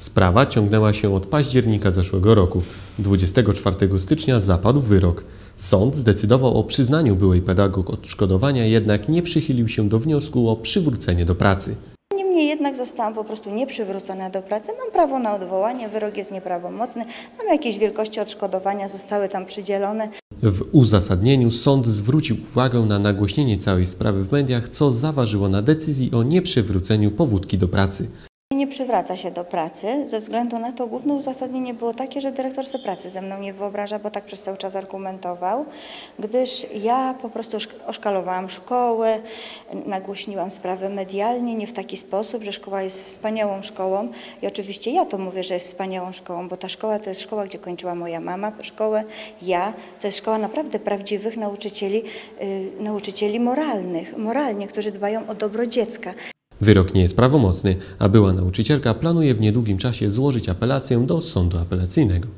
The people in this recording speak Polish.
Sprawa ciągnęła się od października zeszłego roku. 24 stycznia zapadł wyrok. Sąd zdecydował o przyznaniu byłej pedagog odszkodowania, jednak nie przychylił się do wniosku o przywrócenie do pracy. Niemniej jednak zostałam po prostu nieprzywrócona do pracy. Mam prawo na odwołanie, wyrok jest nieprawomocny. Tam jakieś wielkości odszkodowania zostały tam przydzielone. W uzasadnieniu sąd zwrócił uwagę na nagłośnienie całej sprawy w mediach, co zaważyło na decyzji o nieprzywróceniu powódki do pracy. Nie przywraca się do pracy. Ze względu na to główne uzasadnienie było takie, że dyrektor se pracy ze mną nie wyobraża, bo tak przez cały czas argumentował, gdyż ja po prostu oszk- oszkalowałam szkołę, nagłośniłam sprawę medialnie, nie w taki sposób, że szkoła jest wspaniałą szkołą. I oczywiście ja to mówię, że jest wspaniałą szkołą, bo ta szkoła to jest szkoła, gdzie kończyła moja mama szkołę, ja, to jest szkoła naprawdę prawdziwych nauczycieli, y, nauczycieli moralnych, moralnie, którzy dbają o dobro dziecka. Wyrok nie jest prawomocny, a była nauczycielka planuje w niedługim czasie złożyć apelację do sądu apelacyjnego.